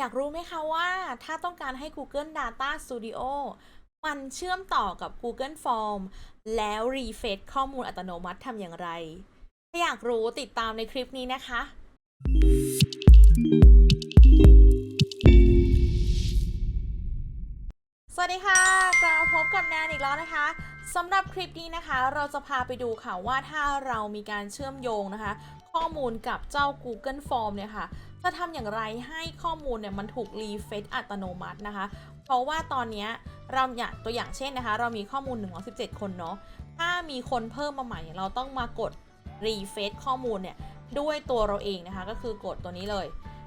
อยากรู้ไหมคะว่าถ้าต้องการให้ Google Data Studio มันเชื่อมต่อกับ Google Form แล้ว รีเฟซข้อมูลอัตโนมัติทำอย่างไร ถ้าอยากรู้ติดตามในคลิปนี้นะคะ สวัสดีค่ะกลับมาพบกับแนนอีกแล้วนะคะสำหรับคลิปนี้นะคะ เราจะพาไปดูค่ะว่าถ้าเรามีการเชื่อมโยงนะคะ ข้อมูลกับเจ้า Google Form เนี่ยค่ะ จะทำอย่างไรให้ข้อมูลเนี่ยมันถูกรีเฟซอัตโนมัตินะคะ เพราะว่าตอนนี้เราอย่างตัวอย่างเช่นนะคะ เรามีข้อมูล 117 คนเนาะ ถ้ามีคนเพิ่มมาใหม่เราต้องมากดรีเฟซข้อมูลเนี่ยด้วยตัวเราเองนะคะ ก็คือกดตัวนี้เลย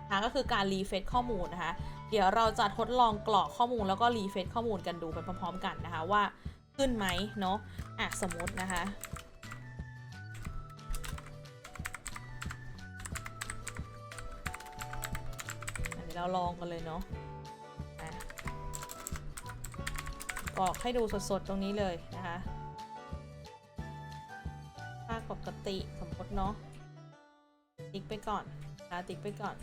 นะก็คือการรีเฟซข้อมูลนะคะ เดี๋ยวเราจะทดลองกรอกข้อมูลแล้วก็รีเฟซข้อมูลกันดูไปพร้อมๆกันนะคะว่าขึ้นไหมเนาะอะสมมตินะคะ เราลองกันเลยเนาะอะกรอกให้ดูสดๆตรงนี้เลยนะคะค่าปกติสมมติเนาะติ๊กไปก่อนนะติ๊กไปก่อน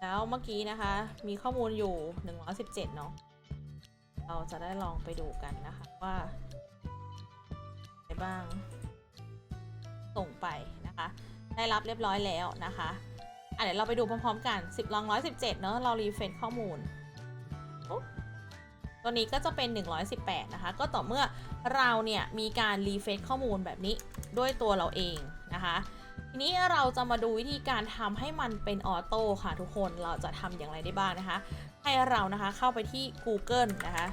แล้วเมื่อกี้นะคะ มีข้อมูลอยู่ 117 เนาะ เราจะได้ลองไปดูกันนะคะว่า บ้าง ส่งไปนะคะ ได้รับเรียบร้อยแล้วนะคะอะเดี๋ยวเราไปดูพร้อมๆกัน 10ลอง117 เนอะเรารีเฟซข้อมูลตัวนี้ก็จะเป็น 118 นะคะ ก็ต่อเมื่อเราเนี่ยมีการรีเฟซข้อมูลแบบนี้ด้วยตัวเราเองนะคะ ทีนี้เราจะมาดูวิธีการทำให้มันเป็นออโต้ค่ะทุกคน เราจะทำอย่างไรได้บ้างนะคะ ให้เรานะคะเข้าไปที่ Google นะคะ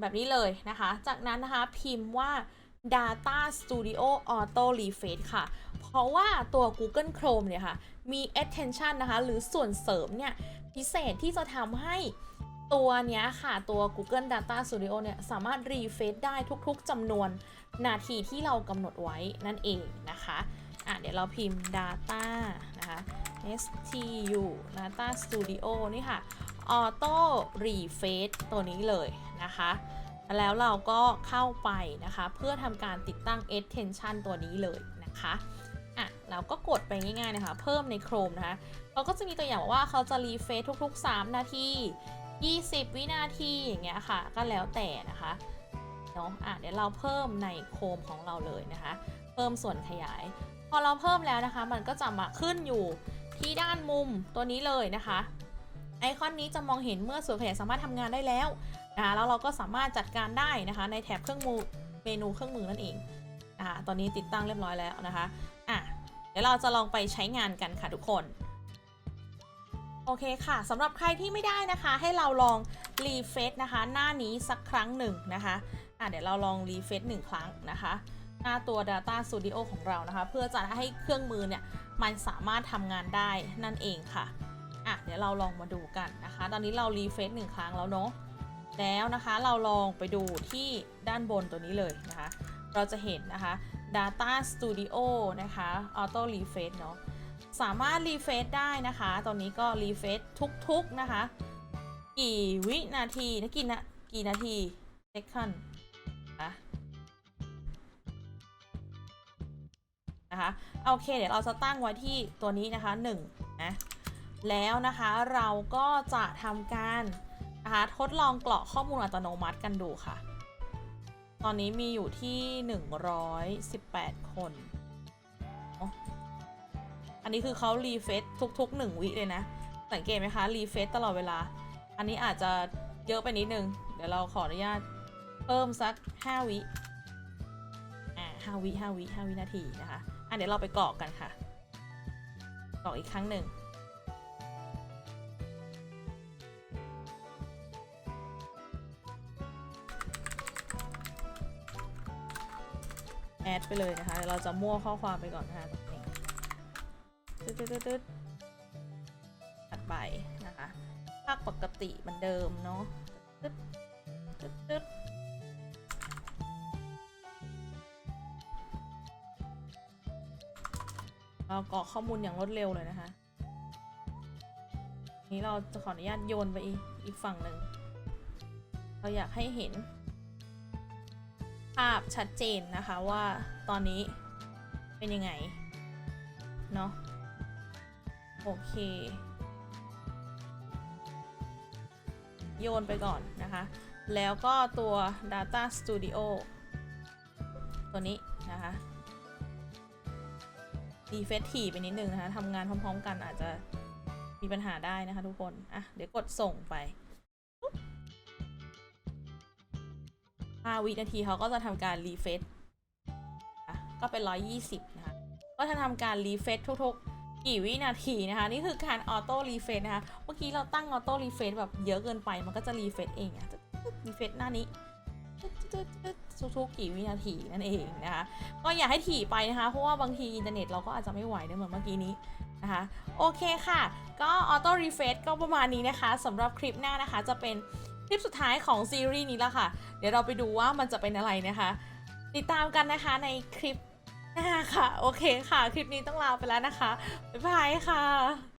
แบบนี้เลยนะคะ จากนั้นนะคะพิมพ์ว่า Data Studio Auto Refresh ค่ะ เพราะว่าตัว Google Chrome เนี่ยค่ะ มี extension นะคะ หรือส่วนเสริมเนี่ย พิเศษที่จะทำให้ตัวเนี้ยค่ะ ตัว Google Data Studio เนี่ย สามารถ refresh ได้ทุกๆจำนวนนาทีที่เรากำหนดไว้นั่นเองนะคะ อะ เดี๋ยวเราพิมพ์ data นะคะ stu data studio นี่ค่ะ auto refresh ตัวนี้เลยนะคะ แล้วเราก็เข้าไปนะคะ เพื่อทำการติดตั้ง extension ตัวนี้เลยนะคะอะเราก็กดไปง่ายๆนะคะ เพิ่มใน Chrome นะคะเราก็จะมีตัวอย่างบอกว่าเขาจะรีเฟซทุก ๆ 3 นาที 20 วินาทีอย่างเงี้ยค่ะ ก็แล้วแต่นะคะเนาะอะเดี๋ยวเราเพิ่มใน Chrome ของเราเลยนะคะ เพิ่มส่วนขยาย พอเราเพิ่มแล้วนะคะ มันก็จะมาขึ้นอยู่ที่ด้านมุมตัวนี้เลยนะคะ ไอคอนนี้จะมองเห็นเมื่อส่วนขยายสามารถทำงานได้แล้ว นะคะแล้วเราก็สามารถจัดการได้นะคะในแถบเครื่องมือเมนูเครื่องมือนั่นเองนะคะตอนนี้ติดตั้งเรียบร้อยแล้วนะคะอะเดี๋ยวเราจะลองไปใช้งานกันค่ะทุกคนโอเคค่ะสำหรับใครที่ไม่ได้นะคะ ให้เราลองรีเฟซนะคะ หน้านี้สักครั้งหนึ่งนะคะอะเดี๋ยวเราลองรีเฟซหนึ่งครั้งนะคะ หน้าตัว Data Studio ของเรานะคะ เพื่อจะให้เครื่องมือเนี่ยมันสามารถทำงานได้นั่นเองค่ะอะเดี๋ยวเราลองมาดูกันนะคะ ตอนนี้เรารีเฟซหนึ่งครั้งแล้วเนาะ แล้วนะคะเราลองไปดูที่ด้านบนตัวนี้เลยนะคะ เราจะเห็นนะคะ Data Studio นะคะ Auto Refresh เนาะสามารถรีเฟซได้นะคะ ตอนนี้ก็รีเฟซทุกๆนะคะ กี่วินาทีนะกี่นะกี่นาที second นะนะคะโอเค เดี๋ยวเราจะตั้งไว้ที่ตัวนี้นะคะ1นะแล้วนะคะเราก็จะทำการ นะคะทดลองกรอกข้อมูลอัตโนมัติกันดูค่ะ ตอนนี้มีอยู่ที่ 118 คน อันนี้คือเขารีเฟซทุกๆ 1 วิเลยนะ สังเกตไหมคะรีเฟซตลอดเวลา อันนี้อาจจะเยอะไปนิดนึง เดี๋ยวเราขออนุญาตเพิ่มสัก 5 วิอ่า5วิ5วิ5วินาทีนะคะอะเดี๋ยวเราไปกรอกกันค่ะกรอกอีกครั้งหนึ่ง แอดไปเลยนะคะเดี๋ยวเราจะมั่วข้อความไปก่อนนะคะตรงนี้ตึ๊ดตึ๊ดตึ๊ดถัดไปนะคะภาคปกติเหมือนเดิมเนาะตึ๊ดตึ๊ดตึ๊ดเรากรอกข้อมูลอย่างรวดเร็วเลยนะคะนี้เราจะขออนุญาตโยนไปอีกฝั่งหนึ่ง เราอยากให้เห็น ภาพชัดเจนนะคะว่าตอนนี้เป็นยังไง เนาะโอเค โยนไปก่อนนะคะ แล้วก็ตัว Data Studio ตัวนี้นะคะดีเฟสทีไปนิดนึงนะคะทำงานพร้อมๆกันอาจจะมีปัญหาได้นะคะทุกคน อะ เดี๋ยวกดส่งไป 5 วินาทีเขาก็จะทำการรีเฟซก็เป็น 120 นะคะ ก็จะทำการรีเฟซทุกๆ กี่วินาทีนะคะ นี่คือการออโต้รีเฟซนะคะ เมื่อกี้เราตั้งออโต้รีเฟซแบบเยอะเกินไป มันก็จะรีเฟซเองอะรีเฟซหน้านี้ทุกๆกี่วินาทีนั่นเองนะคะ ก็อย่าให้ถี่ไปนะคะ เพราะว่าบางทีอินเทอร์เน็ตเราก็อาจจะไม่ไหวได้เหมือนเมื่อกี้นี้นะคะ โอเคค่ะ ก็ออโต้รีเฟซก็ประมาณนี้นะคะสำหรับคลิปหน้านะคะจะเป็น คลิปสุดท้ายของซีรีส์นี้แล้วค่ะ เดี๋ยวเราไปดูว่ามันจะเป็นอะไรนะคะ ติดตามกันนะคะในคลิปหน้าค่ะ โอเคค่ะ คลิปนี้ต้องลาไปแล้วนะคะ บ๊ายบายค่ะ